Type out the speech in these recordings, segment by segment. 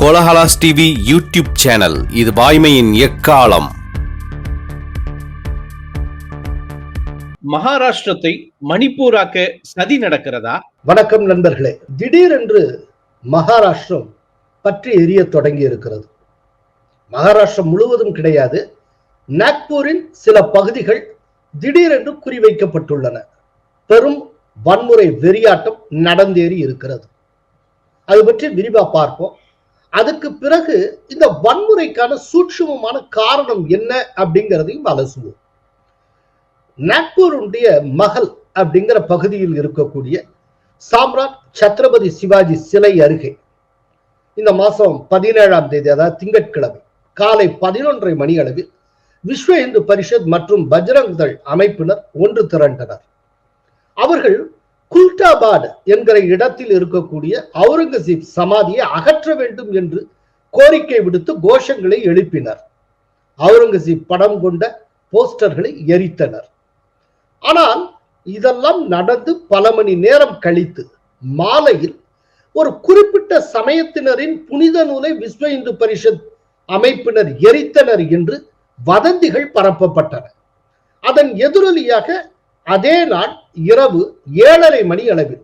Kolahalas TV YouTube channel. இது வாய்மையின் எக்காலம். மகாராஷ்டிரத்தை மணிப்பூராக்க சதி நடக்கிறதா? வணக்கம் நண்பர்களே. திடீரென்று மகாராஷ்டிரம் பற்றி எரிய தொடங்கி இருக்கிறது மகாராஷ்டிரம் முழுவதும் கிடையாது. நாக்பூரின் சில பகுதிகள் திடீரென்று குறிவைக்கப்பட்டுள்ளன. பெரும் வன்முறை வெறியாட்டம் நடந்தேறி இருக்கிறது. அது பற்றி விரிவா பார்ப்போம். அதுக்கு பிறகு இந்த வன்முறைக்கான சூட்சமமான காரணம் என்ன அப்படிங்கிறதையும் அலசுவோம். நாக்பூருடைய மகள் அப்படிங்கிற பகுதியில் இருக்கக்கூடிய சாம்ராட் சத்ரபதி சிவாஜி சிலை அருகே இந்த மாசம் பதினேழாம் தேதி அதாவது திங்கட்கிழமை காலை பதினொன்றரை மணி அளவில் விஸ்வ இந்து பரிஷத் மற்றும் பஜ்ரங் தள் அமைப்பினர் ஒன்று திரண்டனர். அவர்கள் குல்டாபாட் என்கிற இடத்தில் இருக்கக்கூடிய அவுரங்கசீப் சமாதியை அகற்ற வேண்டும் என்று கோரிக்கை விடுத்து கோஷங்களை எழுப்பினர். அவுரங்கசீப் படம் கொண்ட போஸ்டர்களை எரித்தனர். ஆனால் இதெல்லாம் நடந்து பல மணி நேரம் கழித்து மாலையில் ஒரு குறிப்பிட்ட சமயத்தினரின் புனித நூலை விஸ்வ இந்து பரிஷத் அமைப்பினர் எரித்தனர் என்று வதந்திகள் பரப்பப்பட்டன. அதன் எதிரொலியாக அதே நாள் இரவு ஏழரை மணி அளவில்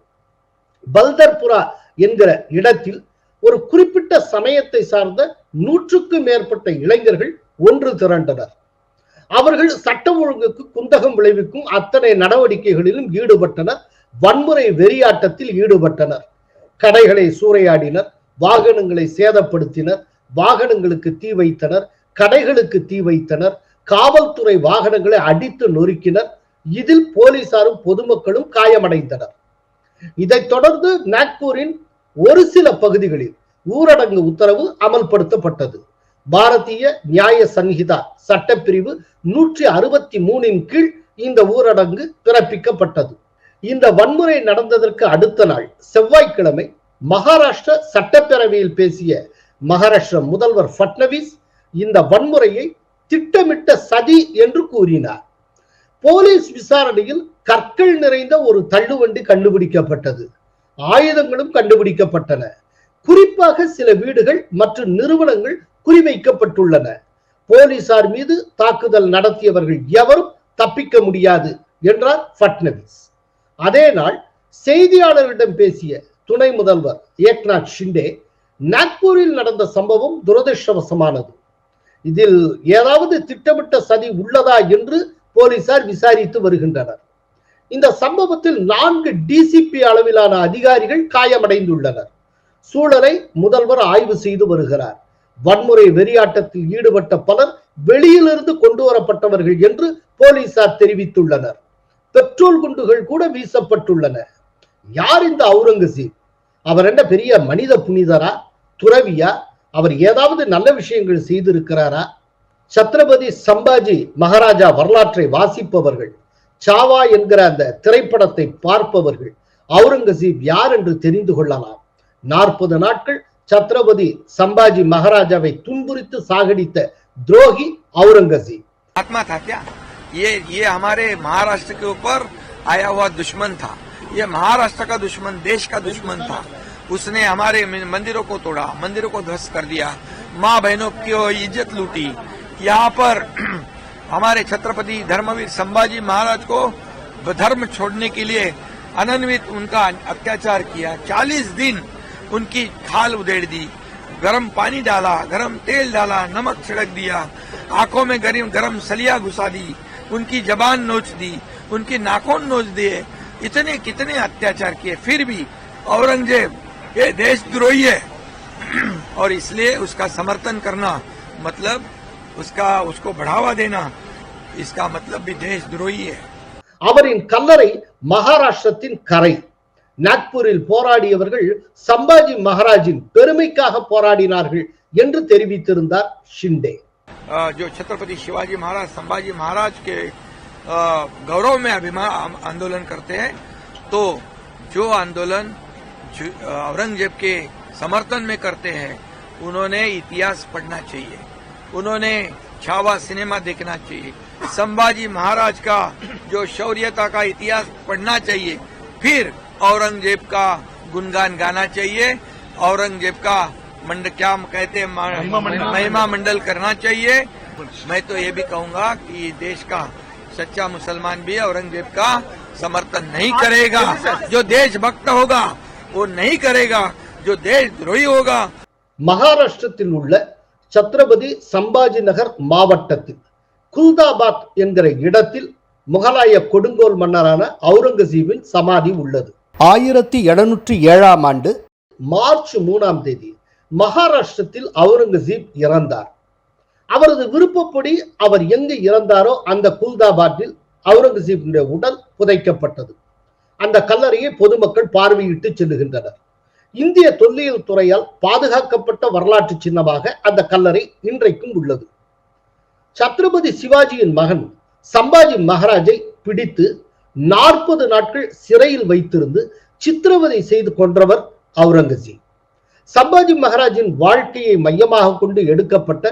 பல்தர்புரா என்கிற இடத்தில் ஒரு குறிப்பிட்ட சமயத்தை சார்ந்த நூற்றுக்கு மேற்பட்ட இளைஞர்கள் ஒன்று திரண்டனர். அவர்கள் சட்டம் ஒழுங்குக்கு குந்தகம் விளைவிக்கும் அத்தனை நடவடிக்கைகளிலும் ஈடுபட்டனர். வன்முறை வெறியாட்டத்தில் ஈடுபட்டனர். கடைகளை சூறையாடினர் வாகனங்களை சேதப்படுத்தினர் வாகனங்களுக்கு தீ வைத்தனர் கடைகளுக்கு தீ வைத்தனர் காவல்துறை வாகனங்களை அடித்து நொறுக்கினர் இதில் போலீசாரும் பொதுமக்களும் காயமடைந்தனர். இதைத் தொடர்ந்து நாக்பூரின் ஒரு சில பகுதிகளில் ஊரடங்கு உத்தரவு அமல்படுத்தப்பட்டது. பாரதிய நியாய சங்கிதா சட்டப்பிரிவு நூற்றி அறுபத்தி மூணின் கீழ் இந்த ஊரடங்கு பிறப்பிக்கப்பட்டது. இந்த வன்முறை நடந்ததற்கு அடுத்த நாள் செவ்வாய்க்கிழமை மகாராஷ்டிர சட்டப்பேரவையில் பேசிய மகாராஷ்டிர முதல்வர் பட்னவிஸ் இந்த வன்முறையை திட்டமிட்ட சதி என்று கூறினார். போலீஸ் விசாரணையில் கற்கள் நிறைந்த ஒரு தள்ளுவண்டி கண்டுபிடிக்கப்பட்டது. ஆயுதங்களும் கண்டுபிடிக்கப்பட்டன. குறிப்பாக சில வீடுகள் மற்றும் நிறுவனங்கள் குறிவைக்கப்பட்டுள்ளன. போலீசார் மீது தாக்குதல் நடத்தியவர்கள் எவரும் தப்பிக்க முடியாது என்றார் பட்னவிஸ் அதே நாள் செய்தியாளர்களிடம் பேசிய துணை முதல்வர் ஏக்நாத் ஷிண்டே நாக்பூரில் நடந்த சம்பவம் துரதிருஷ்டவசமானது. இதில் ஏதாவது திட்டமிட்ட சதி உள்ளதா என்று போலீசார் விசாரித்து வருகின்றனர். இந்த சம்பவத்தில் நான்கு டிசிபி அளவிலான அதிகாரிகள் காயமடைந்துள்ளனர். சூழலை முதல்வர் ஆய்வு செய்து வருகிறார். வன்முறை வெறியாட்டத்தில் ஈடுபட்ட பலர் வெளியிலிருந்து கொண்டு வரப்பட்டவர்கள் என்று போலீசார் தெரிவித்துள்ளனர். பெட்ரோல் குண்டுகள் கூட வீசப்பட்டுள்ளன. யார் இந்த அவுரங்கசீப்? அவர் என்ன பெரிய மனித புனிதரா? துறவியா? அவர் ஏதாவது நல்ல விஷயங்கள் செய்திருக்கிறாரா? சத்ரபதி சம்பாஜி மகாராஜா வரலாற்றை வாசிப்பவர்கள் சாவா என்கிற அந்த திரைப்படத்தை பார்ப்பவர்கள் அவுரங்கசீப் யார் என்று தெரிந்து கொள்ளலாம் நாற்பது நாட்கள் சத்ரபதி சம்பாஜி மகாராஜாவை துன்புரித்து சாகடித்த துரோகி அவுரங்கசீப் आत्मा था क्या ये ये हमारे महाराष्ट्र के ऊपर आया हुआ दुश्मन था ये महाराष्ट्र का दुश्मन देश का दुश्मन था उसने हमारे मंदिरों को तोड़ा मंदिरों को ध्वस्त कर दिया माँ बहनों की इज्जत लूटी यहाँ पर हमारे छत्रपति धर्मवीर संभाजी महाराज को धर्म छोड़ने के लिए अनन्वित उनका अत्याचार किया। चालीस दिन उनकी खाल उधेड़ दी। गरम पानी डाला, गरम तेल डाला, नमक छिड़क दिया। आँखों में गरम गरम सलिया घुसा दी। उनकी जबान नोच दी, उनकी नाखून नोच दिए। इतने कितने अत्याचार किए। फिर भी औरंगज़ेब, ये देशद्रोही है। और इसलिए उसका समर्थन करना मतलब उसका उसको बढ़ावा देना इसका मतलब भी देशद्रोही है அவரின் கல்லறை மகாராஷ்டிரத்தின் கரை நாக்பூரில் போராடியவர்கள் சம்பாஜி மகாராஜின் பெருமைக்காக போராடினார்கள் என்று தெரிவித்திருந்தார் ஷிண்டே अ, जो छत्रपति शिवाजी महाराज संभाजी महाराज के अ, गौरव में अभिमान आंदोलन करते हैं तो जो आंदोलन जो- अ, औरंगजेब के समर्थन में करते हैं उन्होंने इतिहास पढ़ना चाहिए उन्होंने छावा सिनेमा देखना चाहिए संभाजी महाराज का जो शौर्यता का इतिहास पढ़ना चाहिए फिर औरंगजेब का गुणगान गाना चाहिए औरंगजेब का मंड क्या कहते हैं मा- महिमा मंडल करना चाहिए मैं तो ये भी कहूंगा कि देश का सच्चा मुसलमान भी औरंगजेब का समर्थन नहीं करेगा जो देशभक्त होगा वो नहीं करेगा जो देशद्रोही होगा மகாராஷ்டிரத்தில் உள்ள சத்ரபதி சம்பாஜி நகர் மாவட்டத்தில். குல்தாபாத் என்கிற இடத்தில் முகலாய கொடுங்கோல் மன்னரான அவுரங்கசீபின் சமாதி உள்ளது. ஆயிரத்தி எழுநூற்றி ஏழாம் ஆண்டு மார்ச் மூணாம் தேதி மகாராஷ்டிரத்தில் அவுரங்கசீப் இறந்தார். அவரது விருப்பப்படி அவர் எங்கு இறந்தாரோ அந்த குல்தாபாத்தில் அவுரங்கசீபினுடைய உடல் புதைக்கப்பட்டது. அந்த கல்லறையை பொதுமக்கள் பார்வையிட்டு செல்லுகின்றனர். இந்திய தொல்லியல் துறையால் பாதுகாக்கப்பட்ட வரலாற்று சின்னமாக அந்த கல்லறை இன்றைக்கும் உள்ளது. சத்ரபதி சிவாஜியின் மகன் சம்பாஜி மகாராஜை பிடித்து நாற்பது நாட்கள் சிறையில் வைத்திருந்து சித்திரவதை செய்து கொன்றவர் அவுரங்கசீப். சம்பாஜி மகாராஜின் வாழ்க்கையை மையமாக கொண்டு எடுக்கப்பட்ட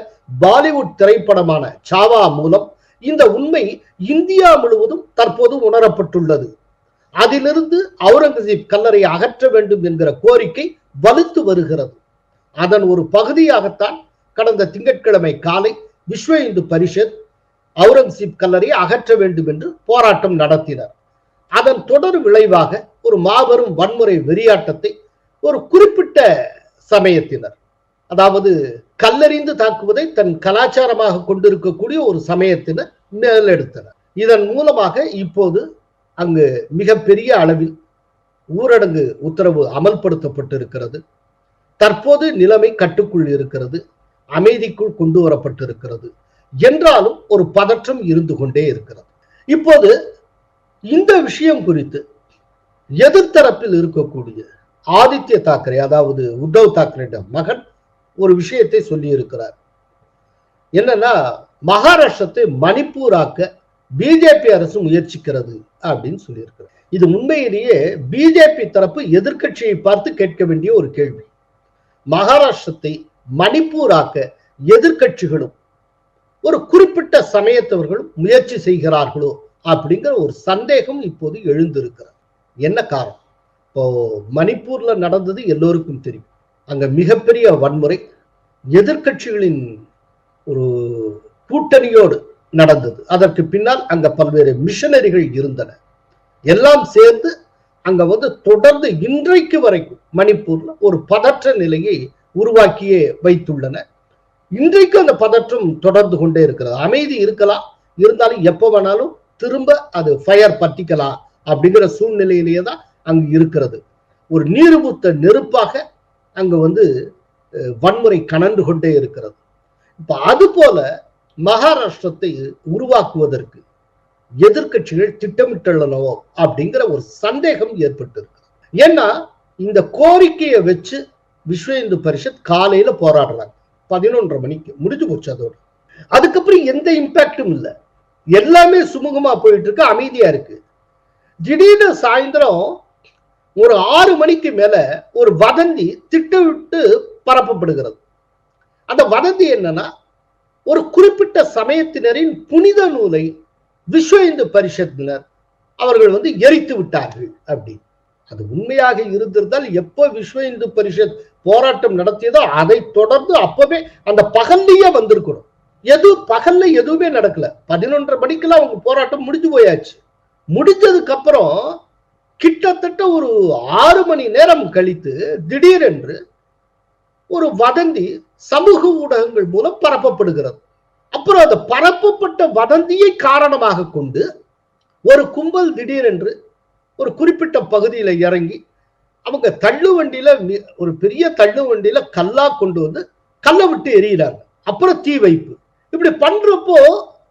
பாலிவுட் திரைப்படமான சாவா மூலம் இந்த உண்மை இந்தியா முழுவதும் தற்போது உணரப்பட்டுள்ளது. அதிலிருந்து அவுரங்கசீப் கல்லறை அகற்ற வேண்டும் என்கிற கோரிக்கை வலுத்து வருகிறது. அதன் ஒரு பகுதியாகத்தான் கடந்த திங்கட்கிழமை காலை விஸ்வ இந்து பரிஷத் அவுரங்கசீப் கல்லறையை அகற்ற வேண்டும் என்று போராட்டம் நடத்தினர். அதன் தொடர் விளைவாக ஒரு மாபெரும் வன்முறை வெறியாட்டத்தை ஒரு குறிப்பிட்ட சமயத்தினர் அதாவது கல்லறிந்து தாக்குவதை தன் கலாச்சாரமாக கொண்டிருக்கக்கூடிய ஒரு சமயத்தினர் மேலெடுத்தனர். இதன் மூலமாக இப்போது அங்கு மிகப்பெரிய அளவில் ஊரடங்கு உத்தரவு அமல்படுத்தப்பட்டிருக்கிறது. தற்போது நிலைமை கட்டுக்குள் இருக்கிறது. அமைதிக்குள் கொண்டு வரப்பட்டிருக்கிறது. என்றாலும் ஒரு பதற்றம் இருந்து கொண்டே இருக்கிறது. இப்போது இந்த விஷயம் குறித்து எதிர்த்தரப்பில் இருக்கக்கூடிய ஆதித்ய தாக்கரே அதாவது உத்தவ் தாக்கரேட மகன் ஒரு விஷயத்தை சொல்லி இருக்கிறார் என்னன்னா மகாராஷ்டிரத்தை மணிப்பூராக்க பிஜேபி அரசு முயற்சிக்கிறது அப்படின்னு சொல்லியிருக்கிறார். இது உண்மையிலேயே பிஜேபி தரப்பு எதிர்க்கட்சியை பார்த்து கேட்க வேண்டிய ஒரு கேள்வி. மகாராஷ்டிரத்தை மணிப்பூராக்க எதிர்க்கட்சிகளும் ஒரு குறிப்பிட்ட சமயத்தவர்களும் முயற்சி செய்கிறார்களோ அப்படிங்கிற ஒரு சந்தேகம் இப்போது எழுந்திருக்கிறது. என்ன காரணம்? இப்போ மணிப்பூர்ல நடந்தது எல்லோருக்கும் தெரியும். அங்க மிகப்பெரிய வன்முறை எதிர்க்கட்சிகளின் ஒரு கூட்டணியோடு நடந்தது. அதற்கு பின்னால் அங்க பல்வேறு மிஷனரிகள் இருந்தன. எல்லாம் சேர்ந்து அங்க வந்து தொடர்ந்து இன்றைக்கு வரைக்கும் மணிப்பூர்ல ஒரு பதற்ற நிலையை உருவாக்கியே வைத்துள்ளன. இன்றைக்கு அந்த பதற்றம் தொடர்ந்து கொண்டே இருக்கிறது. அமைதி இருக்கலாம். இருந்தாலும் எப்ப வேணாலும் திரும்ப அது ஃபயர் பற்றிக்கலாம் அப்படிங்கிற சூழ்நிலையிலேயே தான் அங்கு இருக்கிறது. ஒரு நீர்புத்த நெருப்பாக அங்க வந்து வன்முறை கனன்று கொண்டே இருக்கிறது. இப்ப அது போல மகாராஷ்டிரத்தை உருவாக்குவதற்கு எதிர்க்கட்சிகள் திட்டமிட்டுள்ளனவோ அப்படிங்கிற ஒரு சந்தேகம் ஏற்பட்டிருக்கு. ஏன்னா இந்த கோரிக்கையை வச்சு விஸ்வ இந்து பரிஷத் காலையில போராடுறாங்க. பதினொன்றரை மணிக்கு முடிஞ்சு போச்சு அதோட. அதுக்கப்புறம் எந்த இம்பாக்டும் இல்லை. எல்லாமே சுமூகமா போயிட்டு இருக்கு அமைதியா இருக்கு. திடீர்னு சாயந்தரம் ஒரு ஆறு மணிக்கு மேல ஒரு வதந்தி திட்டமிட்டு பரப்பப்படுகிறது. அந்த வதந்தி என்னன்னா ஒரு குறிப்பிட்ட சமயத்தினரின் புனித நூலை விஸ்வ இந்து பரிஷத்தினர் அவர்கள் வந்து எரித்து விட்டார்கள் அப்படி. அது உண்மையாக இருந்திருந்தால் எப்போ விஸ்வ இந்து பரிஷத் போராட்டம் நடத்தியதோ அதை தொடர்ந்து அப்பவே அந்த பகல்லையே வந்திருக்கணும். எது பகல்ல எதுவுமே நடக்கல. பதினொன்றரை மணிக்கெல்லாம் அவங்க போராட்டம் முடிஞ்சு போயாச்சு. முடிஞ்சதுக்கு அப்புறம் கிட்டத்தட்ட ஒரு ஆறு மணி நேரம் கழித்து திடீரென்று ஒரு வதந்தி சமூக ஊடகங்கள் மூலம் பரப்பப்படுகிறது. அப்புறம் அந்த பரப்பப்பட்ட வதந்தியை காரணமாக கொண்டு ஒரு கும்பல் திடீரென்று ஒரு குறிப்பிட்ட பகுதியில இறங்கி அவங்க தள்ளு வண்டியில ஒரு பெரிய தள்ளு வண்டியில கல்லா கொண்டு வந்து கல்லை விட்டு எரியிறாங்க அப்புறம் தீ வைப்பு. இப்படி பண்றப்போ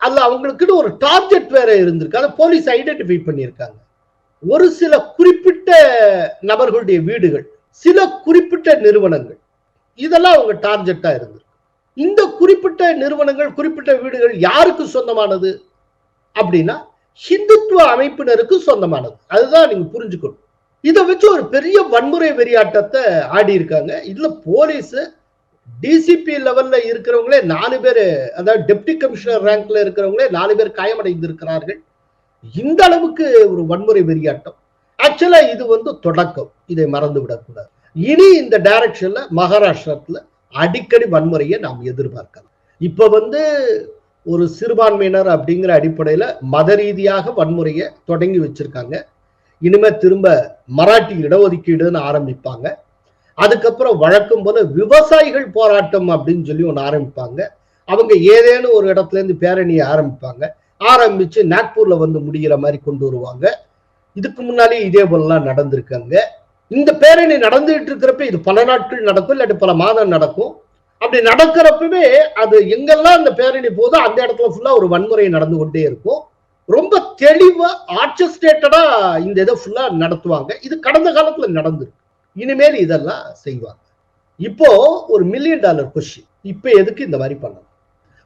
அதுல அவங்களுக்குன்னு ஒரு டார்கெட் வேற இருந்திருக்கு. அதை போலீஸ் ஐடென்டிஃபை பண்ணியிருக்காங்க. ஒரு சில குறிப்பிட்ட நபர்களுடைய வீடுகள் சில குறிப்பிட்ட நிறுவனங்கள் இதெல்லாம் அவங்க டார்கெட்டா இருந்திருக்கு இந்த குறிப்பிட்ட நிறுவனங்கள் குறிப்பிட்ட வீடுகள் யாருக்கு சொந்தமானது? அப்படின்னா ஹிந்துத்துவ அமைப்பினருக்கு சொந்தமானது. அதுதான் நீங்க புரிஞ்சுக்கணும். இதை வச்சு ஒரு பெரிய வன்முறை வெறியாட்டத்தை ஆடி இருக்காங்க இதுல போலீஸ் டிசிபி லெவல்ல இருக்கிறவங்களே நாலு பேர் அதாவது டெப்டி கமிஷனர் ரேங்க்ல இருக்கிறவங்களே நாலு பேர் காயமடைந்திருக்கிறார்கள். இந்த அளவுக்கு ஒரு வன்முறை வெறியாட்டம். ஆக்சுவலா இது வந்து தொடக்கம். இதை மறந்து விடக்கூடாது இனி இந்த டைரக்ஷன்ல மகாராஷ்டிரத்துல அடிக்கடி வன்முறையை நாம் எதிர்பார்க்கலாம். இப்ப வந்து ஒரு சிறுபான்மையினர் அப்படிங்கிற அடிப்படையில மத ரீதியாக வன்முறையை தொடங்கி வச்சிருக்காங்க. இனிமே திரும்ப மராட்டி இடஒதுக்கீடுன்னு ஆரம்பிப்பாங்க. அதுக்கப்புறம் வழக்கம் போல விவசாயிகள் போராட்டம் அப்படின்னு சொல்லி ஒன்று ஆரம்பிப்பாங்க. அவங்க ஏதேனும் ஒரு இடத்துல இருந்து பேரணியை ஆரம்பிப்பாங்க. ஆரம்பிச்சு நாக்பூர்ல வந்து முடிகிற மாதிரி கொண்டு வருவாங்க. இதுக்கு முன்னாலே இதே போலலாம் நடந்திருக்காங்க. இந்த பேரணி நடந்துட்டு இருக்கிறப்ப இது பல நாட்கள் நடக்கும் இல்லாட்டி பல மாதம் நடக்கும். அப்படி நடக்கிறப்பவே அது எங்கெல்லாம் அந்த பேரணி போதோ அந்த இடத்துல ஃபுல்லா ஒரு வன்முறை நடந்து கொண்டே இருக்கும். ரொம்ப தெளிவா ஆர்ச்சஸ்டேட்டடா இந்த இதை ஃபுல்லா நடத்துவாங்க. இது கடந்த காலத்துல நடந்திருக்கு. இனிமேல் இதெல்லாம் செய்வாங்க. இப்போ ஒரு மில்லியன் டாலர் கொஸ்டின் இப்ப எதுக்கு இந்த மாதிரி பண்ணணும்?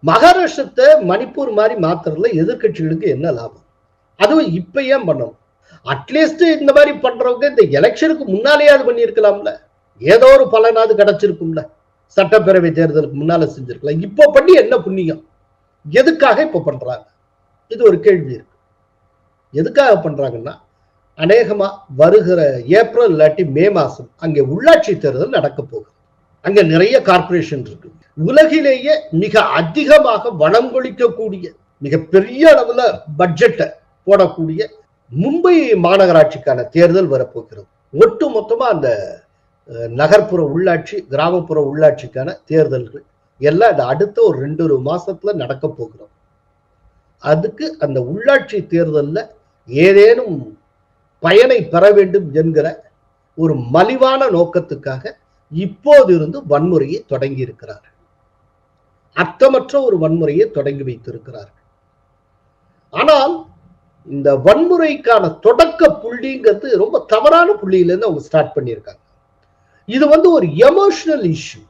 மகாராஷ்டிரத்தை மணிப்பூர் மாதிரி மாத்துறதுல எதிர்க்கட்சிகளுக்கு என்ன லாபம்? அதுவும் இப்ப ஏன் பண்ணணும்? அட்லீஸ்ட் இந்த மாதிரி பண்றவங்க இந்த எலெக்ஷனுக்கு முன்னாலேயாவது பண்ணியிருக்கலாம்ல. ஏதோ ஒரு பலனாவது கிடைச்சிருக்கும்ல. சட்டப்பேரவை தேர்தலுக்கு முன்னால செஞ்சிருக்கலாம். இப்போ பண்ணி என்ன புண்ணியம்? எதுக்காக இப்ப பண்றாங்க? இது ஒரு கேள்வி இருக்கு. எதுக்காக பண்றாங்கன்னா அநேகமா வருகிற ஏப்ரல் இல்லாட்டி மே மாசம் அங்கே உள்ளாட்சி தேர்தல் நடக்க போகுது. அங்க நிறைய கார்பரேஷன் இருக்கு. உலகிலேயே மிக அதிகமாக வளம் கொளிக்கக்கூடிய மிக பெரிய அளவுல பட்ஜெட்டை போடக்கூடிய மும்பை மாநகராட்சிக்கான தேர்தல் வரப்போகிறது. ஒட்டு மொத்தமா அந்த நகர்ப்புற உள்ளாட்சி கிராமப்புற உள்ளாட்சிக்கான தேர்தல்கள் எல்லாம் இந்த அடுத்த ஒரு ரெண்டு ஒரு மாசத்துல நடக்க போகிறோம் அதுக்கு அந்த உள்ளாட்சி தேர்தல்ல ஏதேனும் பயனை பெற வேண்டும் என்கிற ஒரு மலிவான நோக்கத்துக்காக இப்போதிருந்து வன்முறையை தொடங்கி இருக்கிறார் அர்த்தமற்ற ஒரு வன்முறையை தொடங்கி வைத்திருக்கிறார்கள். ஆனால் இந்த வன்முறைக்கான தொடக்க புள்ளிங்கிறது ரொம்ப தவறான புள்ளியிலேருந்து அவங்க ஸ்டார்ட் பண்ணியிருக்காங்க. இது வந்து ஒரு எமோஷனல் இஷ்யூ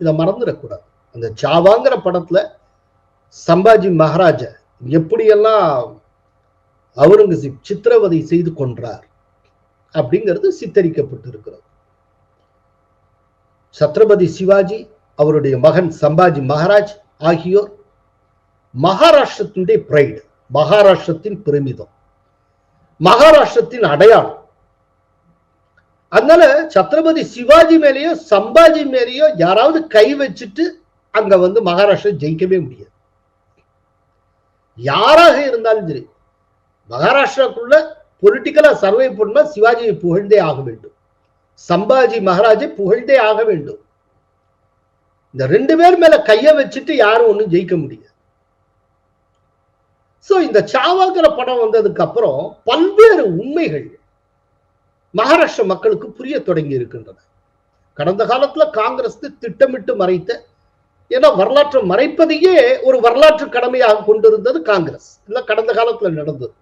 இதை மறந்துடக்கூடாது. அந்த ஜாவாங்கிற படத்துல சம்பாஜி மகாராஜா எப்படியெல்லாம் அவுரங்கசீப் சித்திரவதை செய்து கொன்றார் அப்படிங்கிறது சித்தரிக்கப்பட்டிருக்கிறது. சத்ரபதி சிவாஜி அவருடைய மகன் சம்பாஜி மகாராஜ் ஆகியோர் மகாராஷ்டிரத்தினுடைய பிரைடு மகாராஷ்டிரத்தின் பெருமிதம். மகாராஷ்டிரத்தின் அடையாளம். அதனால சத்ரபதி சிவாஜி மேலேயோ சம்பாஜி மேலேயோ யாராவது கை வச்சுட்டு அங்க வந்து மகாராஷ்டிரா ஜெயிக்கவே முடியாது. யாராக இருந்தாலும் சரி மகாராஷ்டிராக்குள்ள பொலிட்டிக்கலா சர்வை பண்ணா சிவாஜியை புகழ்ந்தே ஆக வேண்டும். சம்பாஜி மகாராஜை புகழ்ந்தே ஆக வேண்டும். இந்த ரெண்டு பேர் மேல கைய வச்சுட்டு யாரும் ஒண்ணும் ஜெயிக்க முடியாது. ஸோ இந்த சாவாங்கிற படம் வந்ததுக்கு அப்புறம் பல்வேறு உண்மைகள் மகாராஷ்டிர மக்களுக்கு புரிய தொடங்கி இருக்கின்றன. கடந்த காலத்துல காங்கிரஸ் திட்டமிட்டு மறைத்த ஏன்னா வரலாற்றை மறைப்பதையே ஒரு வரலாற்று கடமையாக கொண்டிருந்தது காங்கிரஸ். இல்ல கடந்த காலத்துல நடந்தது.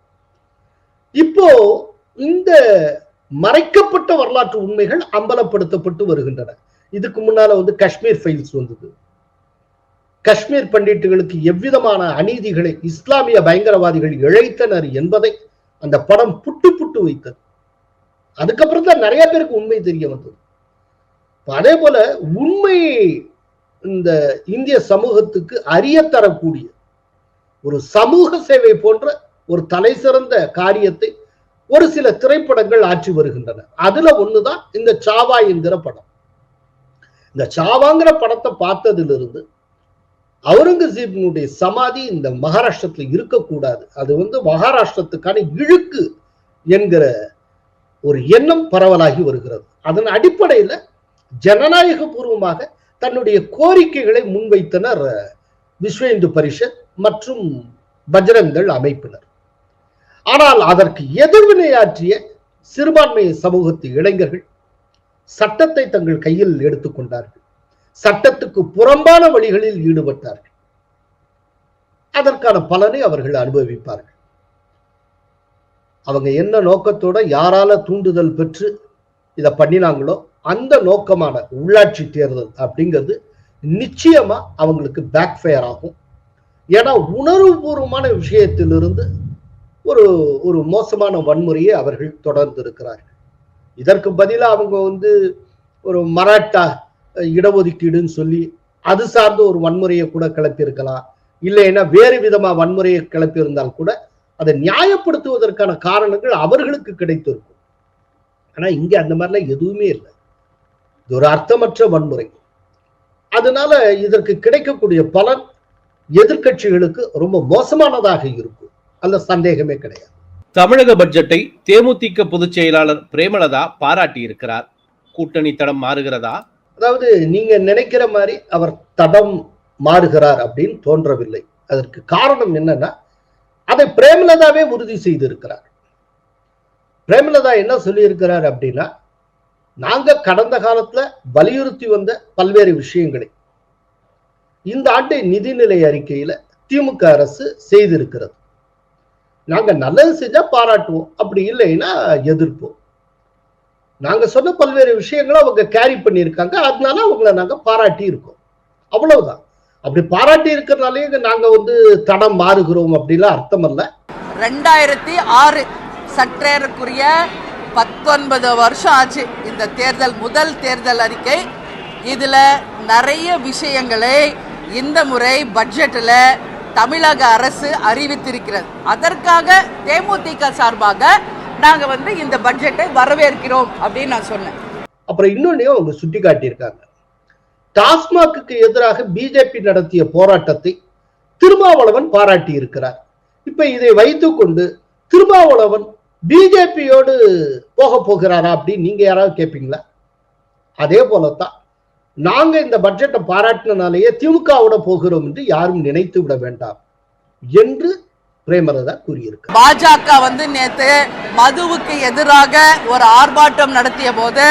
இப்போ இந்த மறைக்கப்பட்ட வரலாற்று உண்மைகள் அம்பலப்படுத்தப்பட்டு வருகின்றன. இதுக்கு முன்னால வந்து காஷ்மீர் ஃபைல்ஸ் வந்தது. காஷ்மீர் பண்டிட்டுகளுக்கு எவ்விதமான அநீதிகளை இஸ்லாமிய பயங்கரவாதிகள் இழைத்தனர் என்பதை அந்த படம் புட்டு புட்டு வைத்தது. அதுக்கப்புறம் தான் நிறைய பேருக்கு உண்மை தெரிய வந்தது. அதே போல உண்மை இந்த இந்திய சமூகத்துக்கு அறிய தரக்கூடிய ஒரு சமூக சேவை போன்ற ஒரு தலை சிறந்த காரியத்தை ஒரு சில திரைப்படங்கள் ஆற்றி வருகின்றன. அதுல ஒண்ணுதான் இந்த சாவா என்கிற படம். இந்த சாவாங்கிற படத்தை பார்த்ததிலிருந்து அவுரங்கசீப்னுடைய சமாதி இந்த மகாராஷ்டிரத்துல இருக்கக்கூடாது. அது வந்து மகாராஷ்டிரத்துக்கான இழுக்கு என்கிற ஒரு எண்ணம் பரவலாகி வருகிறது. அதன் அடிப்படையில ஜனநாயக பூர்வமாக தன்னுடைய கோரிக்கைகளை முன்வைத்தனர் விஸ்வ இந்து பரிஷத் மற்றும் பஜ்ரங்கள் அமைப்பினர். ஆனால் அதற்கு எதிர்வினையாற்றிய சிறுபான்மை சமூகத்து இளைஞர்கள் சட்டத்தை தங்கள் கையில் எடுத்துக்கொண்டார்கள். சட்டத்துக்கு புறம்பான வழிகளில் ஈடுபட்டார்கள். அதற்கான பலனை அவர்கள் அனுபவிப்பார்கள். அவங்க என்ன நோக்கத்தோட யாரால தூண்டுதல் பெற்று இதை பண்ணினாங்களோ அந்த நோக்கமான உள்ளாட்சி தேர்தல் அப்படிங்கிறது நிச்சயமா அவங்களுக்கு பேக் ஃபயர் ஆகும். ஏன்னா உணர்வுபூர்வமான விஷயத்திலிருந்து ஒரு ஒரு மோசமான வன்முறையை அவர்கள் தொடர்ந்து இருக்கிறார்கள் இதற்கு பதிலாக அவங்க வந்து ஒரு மராட்டா இடஒதுக்கீடுன்னு சொல்லி அது சார்ந்த ஒரு வன்முறையை கூட கிளப்பியிருக்கலாம். இல்லைன்னா வேறு விதமா வன்முறையை கிளப்பியிருந்தால் கூட அதை நியாயப்படுத்துவதற்கான காரணங்கள் அவர்களுக்கு கிடைத்திருக்கும். ஆனா இங்க அந்த மாதிரிலாம் எதுவுமே இல்லை. இது ஒரு அர்த்தமற்ற வன்முறை. அதனால இதற்கு கிடைக்கக்கூடிய பலன் எதிர்கட்சிகளுக்கு ரொம்ப மோசமானதாக இருக்கும். அந்த சந்தேகமே கிடையாது. தமிழக பட்ஜெட்டை தேமுதிக பொதுச் செயலாளர் பிரேமலதா பாராட்டி இருக்கிறார் கூட்டணி தடம் மாறுகிறதா? அதாவது நீங்க நினைக்கிற மாதிரி அவர் தடம் மாறுகிறார் அப்படின்னு தோன்றவில்லை. அதற்கு காரணம் என்னன்னா அதை பிரேமலதாவே உறுதி செய்திருக்கிறார். பிரேமலதா என்ன சொல்லியிருக்கிறார் அப்படின்னா நாங்க கடந்த காலத்துல வலியுறுத்தி வந்த பல்வேறு விஷயங்களை இந்த ஆண்டு நிதிநிலை அறிக்கையில திமுக அரசு செய்திருக்கிறது. நாங்க நல்லது செஞ்சா பாராட்டுவோம். அப்படி இல்லைன்னா எதிர்ப்போம். நாங்க சொன்ன பல்வேறு விஷயங்களை அவங்க கேரி பண்ணியிருக்காங்க. அதனால அவங்கள நாங்க பாராட்டி இருக்கோம். அவ்வளவுதான். அப்படி பாராட்டி இருக்கிறதுனாலே நாங்க வந்து தடம் மாறுகிறோம் அப்படிலாம் அர்த்தம் அல்ல ரெண்டாயிரத்தி ஆறு சற்றேறக்குரிய பத்தொன்பது வருஷம் ஆச்சு இந்த தேர்தல் முதல் தேர்தல் அறிக்கை. இதுல நிறைய விஷயங்களை இந்த முறை பட்ஜெட்டில் தமிழக அரசு அறிவித்திருக்கிறது. அதற்காக தேமுதிக சார்பாக நாங்க வந்து இந்த பட்ஜெட்டை வரவேற்கிறோம் அப்படின்னு நான் சொன்னேன். அப்புறம் இன்னொன்னையும் அவங்க சுட்டி காட்டியிருக்காங்க டாஸ்மாக்கு எதிராக பிஜேபி நடத்திய போராட்டத்தை திருமாவளவன் பாராட்டி இருக்கிறார் இப்ப இதை வைத்துக்கொண்டு திருமாவளவன் பிஜேபியோடு போக போகிறாரா அப்படின்னு நீங்க யாராவது கேட்பீங்களா அதே போலத்தான் நாங்க இந்த பட்ஜெட்டை பாராட்டினாலேயே திமுகவோட போகிறோம் என்று யாரும் நினைத்து விட வேண்டாம் என்று பிரேமலதா கூறியிருக்கிறார் பாஜக வந்து நேத்து மதுவுக்கு எதிராக ஒரு ஆர்ப்பாட்டம் நடத்திய போது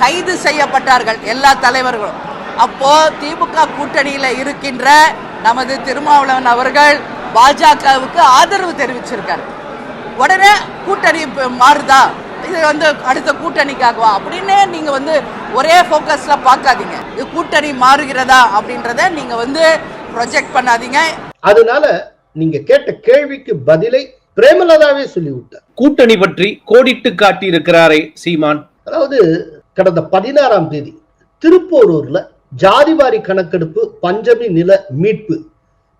கைது செய்யப்பட்டார்கள் எல்லா தலைவர்களும். அப்போ திமுக கூட்டணியில இருக்கின்ற நமது திருமாவளவன் அவர்கள் பாஜகவுக்கு ஆதரவு தெரிவிச்சிருக்காரு. உடனே கூட்டணி மாறுதா? இது வந்து அடுத்த கூட்டணிக்காகவா? அப்படின்னு நீங்க வந்து ஒரே ஃபோக்கஸ்ல பார்க்காதீங்க. இது கூட்டணி மாறுகிறதா அப்படின்றத நீங்க வந்து ப்ரொஜெக்ட் பண்ணாதீங்க. அதனால நீங்க கேட்ட கேள்விக்கு பதிலை பிரேமலதாவே சொல்லிவிட்டார். கூட்டணி பற்றி கோடிட்டு காட்டியிருக்கிறாரே சீமான். அதாவது கடந்த பதினாறாம் தேதி திருப்போரூர்ல ஜாதிவாரி கணக்கெடுப்பு பஞ்சமி நில மீட்பு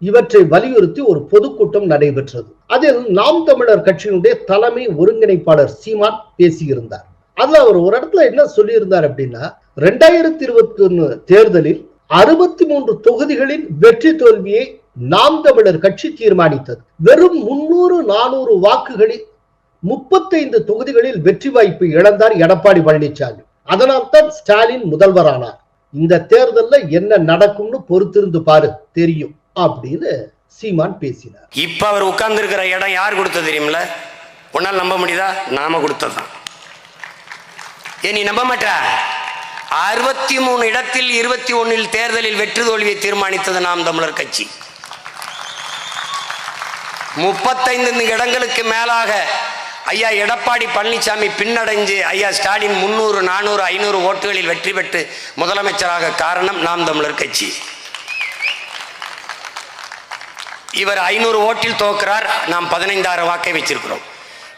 இவற்றை வலியுறுத்தி ஒரு பொதுக்கூட்டம் நடைபெற்றது. அதில் நாம் தமிழர் கட்சியினுடைய தலைமை ஒருங்கிணைப்பாளர் சீமான் பேசியிருந்தார். அதுல அவர் ஒரு இடத்துல என்ன சொல்லியிருந்தார் அப்படின்னா ரெண்டாயிரத்தி இருபத்தி ஒன்னு தேர்தலில் அறுபத்தி மூன்று தொகுதிகளின் வெற்றி தோல்வியை நாம் தமிழர் கட்சி தீர்மானித்தது. வெறும் முன்னூறு நானூறு வாக்குகளில் முப்பத்தைந்து தொகுதிகளில் வெற்றி வாய்ப்பு இழந்தார் எடப்பாடி பழனிசாமி அதனால்தான் ஸ்டாலின் முதல்வரானார். இந்த தேர்தல்ல என்ன நடக்கும்னு பொறுத்திருந்து பாரு தெரியும் அப்படின்னு சீமான் பேசினார். இப்ப அவர் உட்கார்ந்து இருக்கிற இடம் யார் கொடுத்தது தெரியுமில உன்னால் நம்ப முடியுதா? நாம கொடுத்ததுதான். ஏன் நீ நம்ப மாட்டா? அறுபத்தி மூணு இடத்தில் இருபத்தி ஒன்னில் தேர்தலில் வெற்றி தோல்வியை தீர்மானித்தது நாம் தமிழர் கட்சி. முப்பத்தைந்து இடங்களுக்கு மேலாக ஐயா எடப்பாடி பழனிசாமி பின்னடைஞ்சு ஐயா ஸ்டாலின் முன்னூறு நானூறு ஐநூறு ஓட்டுகளில் வெற்றி பெற்று முதலமைச்சராக காரணம் நாம் தமிழர் கட்சி. இவர் ஐநூறு ஓட்டில் தோற்கிறார் நாம் பதினைந்தாயிரம் வாக்கை வச்சிருக்கிறோம்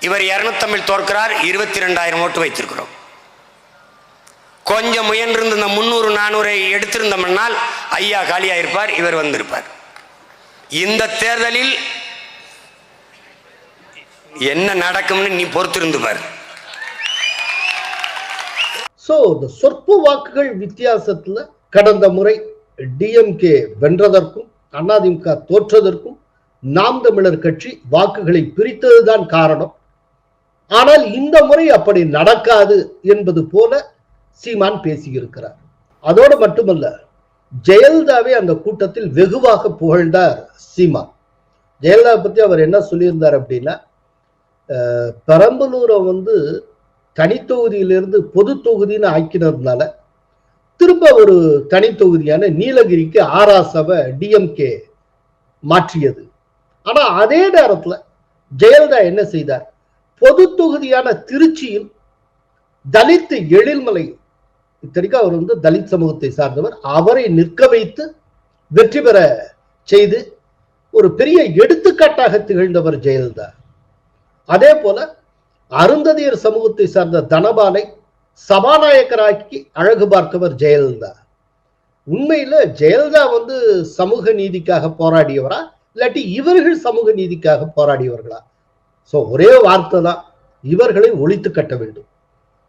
இவர் இருநூத்தமிழ் தோற்கிறார் இருபத்தி ரெண்டாயிரம் ஓட்டு வைத்திருக்கிறோம். கொஞ்சம் முயன்றிருந்த இந்த முந்நூறு நானூறை எடுத்திருந்தோம்னால் ஐயா காலியாயிருப்பார் இவர் வந்திருப்பார். இந்த தேர்தலில் என்ன நடக்கும்னு நீ பொறுத்திருந்து பாரு. சோ இந்த சொற்ப வாக்குகள் வித்தியாசத்துல கடந்த முறை டிஎம்கே வென்றதற்கும் அதிமுக தோற்றதற்கும் நாம் தமிழர் கட்சி வாக்குகளை பிரித்ததுதான் காரணம். ஆனால் இந்த முறை அப்படி நடக்காது என்பது போல சீமான் பேசியிருக்கிறார். அதோடு மட்டுமல்ல ஜெயலலிதாவே அந்த கூட்டத்தில் வெகுவாக புகழ்ந்தார் சீமான். ஜெயலலிதா பத்தி அவர் என்ன சொல்லியிருந்தார் அப்படின்னா பெரம்பலூரை வந்து தனித்தொகுதியிலிருந்து பொது தொகுதின்னு ஆக்கினதுனால திரும்ப ஒரு தனித்தொகுதியான நீலகிரிக்கு ஆராசவ டிஎம்கே மாற்றியது. ஆனா அதே நேரத்துல ஜெயலலிதா என்ன செய்தார்? பொது தொகுதியான திருச்சியில் தலித் எழில்மலை இத்தனைக்கும் அவர் வந்து தலித் சமூகத்தை சார்ந்தவர். அவரை நிற்க வைத்து வெற்றி பெற செய்து ஒரு பெரிய எடுத்துக்காட்டாக திகழ்ந்தவர் ஜெயலலிதா. அதே போல அருந்ததியர் சமூகத்தை சார்ந்த தனபாலை சபாநாயகராக்கி அழகு பார்த்தவர் ஜெயலலிதா. உண்மையில ஜெயலலிதா வந்து சமூக நீதிக்காக போராடியவரா? இல்லாட்டி இவர்கள் சமூக நீதிக்காக போராடியவர்களா? சோ ஒரே வார்த்தை தான். இவர்களை ஒழித்து கட்ட வேண்டும்.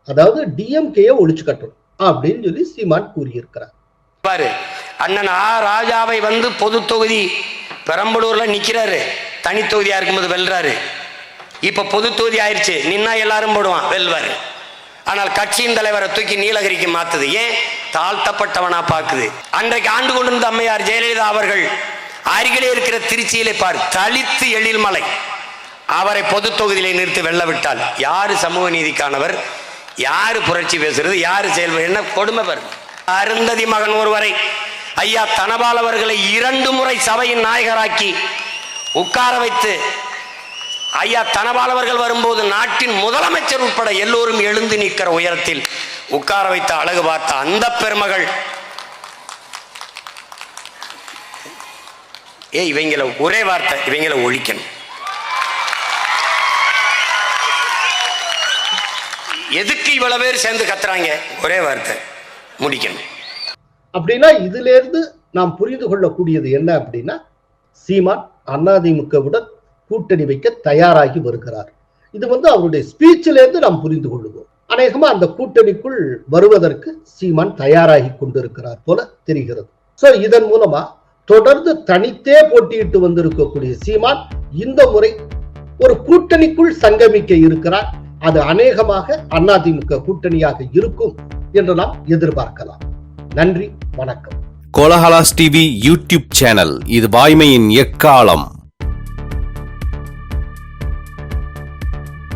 அதாவது டிஎம்கேயை ஒழிச்சு கட்டணும் அப்படின்னு சொல்லி சீமான் கூறியிருக்கிறார். பாரு அண்ணன் ஆ. ராஜாவை வந்து பொது தொகுதி பெரம்பலூர்ல நிக்கிறாரு. தனி தொகுதியா இருக்கும்போது வெல்றாரு. இப்ப பொது தொகுதி ஆயிருச்சு. நின்னா எல்லாரும் போடுவான் வெல்வர். ஆனால் கட்சியின் தலைவரை தூக்கி நீலகிரிக்கு மாத்துது. ஏன்? தாழ்த்தப்பட்டவனா பாக்குது அன்றைக்கு ஆண்டு கொண்டிருந்த அம்மையார் ஜெயலலிதா அவர்கள் அருகிலே இருக்கிற திருச்சியிலே பார் தலித்து எழில்மலை அவரை பொது தொகுதியிலே நிறுத்தி வெல்ல விட்டால் யாரு சமூக நீதிக்கானவர்? யாரு புரட்சி பேசுறது? யாரு செயல்படு என்ன கொடுமை பெரு. அருந்ததி மகன் ஒருவரை. ஐயா தனபால் அவர்களை இரண்டு முறை சபையின் நாயகராக்கி உட்கார வைத்து ஐயா தனபால் அவர்கள் வரும்போது நாட்டின் முதலமைச்சர் உட்பட எல்லோரும் எழுந்து நிற்கிற உயரத்தில் உட்கார வைத்த அழகு பார்த்த அந்த பெருமகள். ஏ இவங்கள ஒரே வார்த்தை இவங்கள ஒழிக்கணும். எதுக்கு இவ்வளவு பேர் சேர்ந்து கத்துறாங்க? ஒரே வார்த்தை முடிக்கணும். அப்படின்னா இதுல இருந்து நாம் புரிந்து கொள்ளக்கூடியது என்ன அப்படின்னா சீமான் அதிமுகவுடன் கூட்டணி வைக்க தயாராகி வருகிறார். இது வந்து அவருடைய ஸ்பீச்சிலேருந்து நாம் புரிந்து கொள்ளுவோம். அநேகமா அந்த கூட்டணிக்குள் வருவதற்கு சீமான் தயாராகி கொண்டிருக்கிறார் போல தெரிகிறது. சோ இதன் மூலமா தொடர்ந்து தனித்தே போட்டியிட்டு வந்திருக்கக்கூடிய சீமான் இந்த முறை ஒரு கூட்டணிக்குள் சங்கமிக்க இருக்கிறார். அது அநேகமாக அதிமுக கூட்டணியாக இருக்கும் என்று நாம் எதிர்பார்க்கலாம். நன்றி வணக்கம். கோலஹலாஸ் டிவி யூடியூப் சேனல் இது வாய்மையின் எக்காலம்.